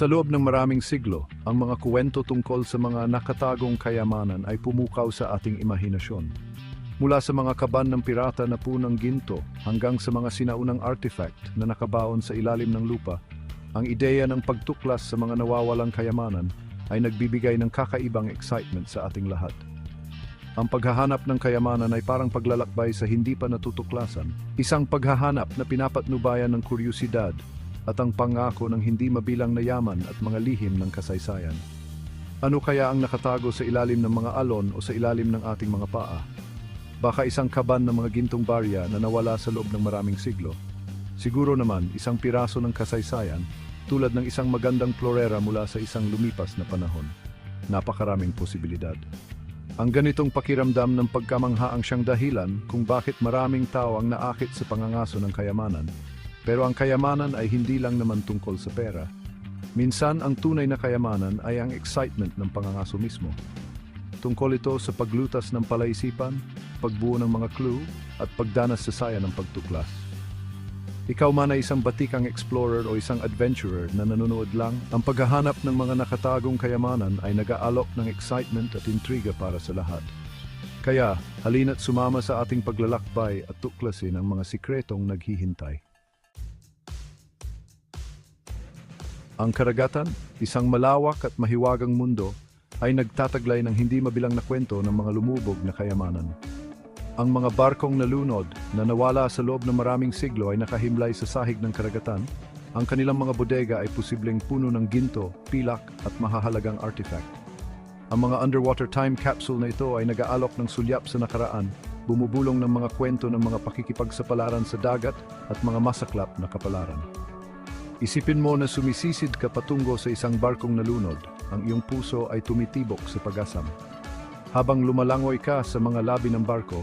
Sa loob ng maraming siglo, ang mga kuwento tungkol sa mga nakatagong kayamanan ay pumukaw sa ating imahinasyon. Mula sa mga kaban ng pirata na punang ginto hanggang sa mga sinaunang artifact na nakabaon sa ilalim ng lupa, ang ideya ng pagtuklas sa mga nawawalang kayamanan ay nagbibigay ng kakaibang excitement sa ating lahat. Ang paghahanap ng kayamanan ay parang paglalakbay sa hindi pa natutuklasan, isang paghahanap na pinapatnubayan ng kuryusidad at ang pangako ng hindi mabilang na yaman at mga lihim ng kasaysayan. Ano kaya ang nakatago sa ilalim ng mga alon o sa ilalim ng ating mga paa? Baka isang kaban ng mga gintong barya na nawala sa loob ng maraming siglo. Siguro naman isang piraso ng kasaysayan tulad ng isang magandang florera mula sa isang lumipas na panahon. Napakaraming posibilidad. Ang ganitong pakiramdam ng pagkamangha ang siyang dahilan kung bakit maraming tao ang naakit sa pangangaso ng kayamanan. Pero ang kayamanan ay hindi lang naman tungkol sa pera. Minsan ang tunay na kayamanan ay ang excitement ng pangangaso mismo. Tungkol ito sa paglutas ng palaisipan, pagbuo ng mga clue, at pagdanas sa saya ng pagtuklas. Ikaw man ay isang batikang explorer o isang adventurer na nanonood lang, ang paghahanap ng mga nakatagong kayamanan ay nag-aalok ng excitement at intriga para sa lahat. Kaya, halina't sumama sa ating paglalakbay at tuklasin ang mga sikretong naghihintay. Ang karagatan, isang malawak at mahiwagang mundo, ay nagtataglay ng hindi mabilang na kwento ng mga lumubog na kayamanan. Ang mga barkong nalunod na nawala sa loob ng maraming siglo ay nakahimlay sa sahig ng karagatan. Ang kanilang mga bodega ay posibleng puno ng ginto, pilak at mahahalagang artifact. Ang mga underwater time capsule na ito ay nag-aalok ng sulyap sa nakaraan, bumubulong ng mga kwento ng mga pakikipagsapalaran sa dagat at mga masaklap na kapalaran. Isipin mo na sumisisid ka patungo sa isang barkong nalunod, ang iyong puso ay tumitibok sa pag-asam. Habang lumalangoy ka sa mga labi ng barko,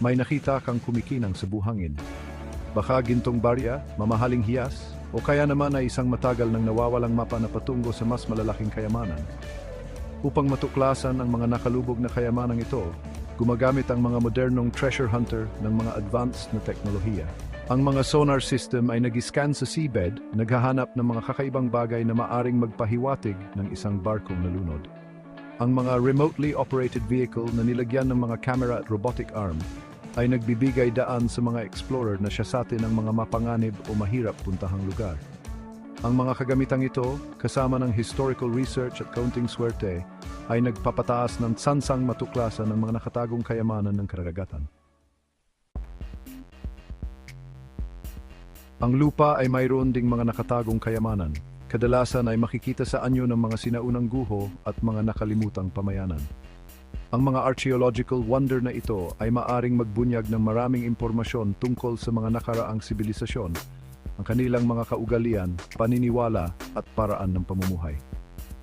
may nakita kang kumikinang sa buhangin. Baka gintong barya, mamahaling hiyas, o kaya naman ay isang matagal nang nawawalang mapa na patungo sa mas malalaking kayamanan. Upang matuklasan ang mga nakalubog na kayamanang ito, gumagamit ang mga modernong treasure hunter ng mga advanced na teknolohiya. Ang mga sonar system ay nag-scan sa seabed, naghahanap ng mga kakaibang bagay na maaring magpahiwatig ng isang barkong nalunod. Ang mga remotely operated vehicle na nilagyan ng mga camera at robotic arm ay nagbibigay daan sa mga explorer na siyasatin ang mga mapanganib o mahirap puntahang lugar. Ang mga kagamitang ito, kasama ng historical research at counting swerte, ay nagpapataas ng sansang matuklasan ng mga nakatagong kayamanan ng karagatan. Ang lupa ay mayroon ding mga nakatagong kayamanan. Kadalasan ay makikita sa anyo ng mga sinaunang guho at mga nakalimutang pamayanan. Ang mga archaeological wonder na ito ay maaring magbunyag ng maraming impormasyon tungkol sa mga nakaraang sibilisasyon, ang kanilang mga kaugalian, paniniwala at paraan ng pamumuhay.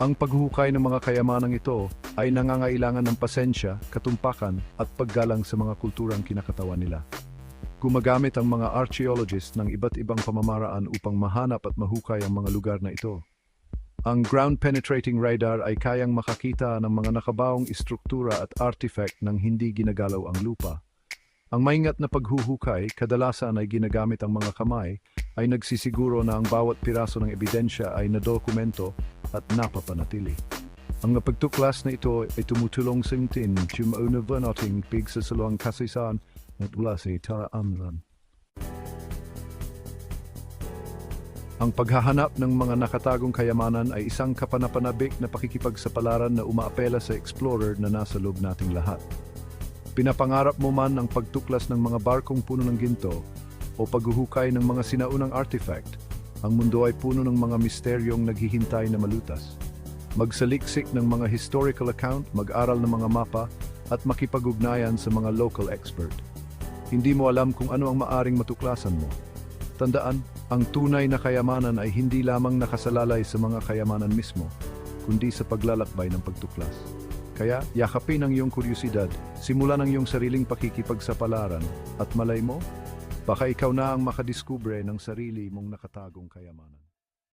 Ang paghuhukay ng mga kayamanang ito ay nangangailangan ng pasensya, katumpakan at paggalang sa mga kulturang kinakatawan nila. Gumagamit ang mga archaeologists ng iba't ibang pamamaraan upang mahanap at mahukay ang mga lugar na ito. Ang ground-penetrating radar ay kayang makakita ng mga nakabaong istruktura at artifact ng hindi ginagalaw ang lupa. Ang maingat na paghuhukay, kadalasan ay ginagamit ang mga kamay, ay nagsisiguro na ang bawat piraso ng ebidensya ay nadokumento at napapanatili. Ang pagtuklas na ito ay tumutulong sa tin tumaunava nating pigsasaluang kasaysayan at Tara Amran. Ang paghahanap ng mga nakatagong kayamanan ay isang kapanapanabik na pakikipagsapalaran na umaapela sa explorer na nasa loob nating lahat. Pinapangarap mo man ang pagtuklas ng mga barkong puno ng ginto o paghuhukay ng mga sinaunang artifact, ang mundo ay puno ng mga misteryong naghihintay na malutas. Magsaliksik ng mga historical account, mag-aral ng mga mapa, at makipag-ugnayan sa mga local expert. Hindi mo alam kung ano ang maaring matuklasan mo. Tandaan, ang tunay na kayamanan ay hindi lamang nakasalalay sa mga kayamanan mismo, kundi sa paglalakbay ng pagtuklas. Kaya, yakapin ang iyong kuryusidad, simulan ang iyong sariling pakikipagsapalaran, at malay mo, baka ikaw na ang makadiskubre ng sarili mong nakatagong kayamanan.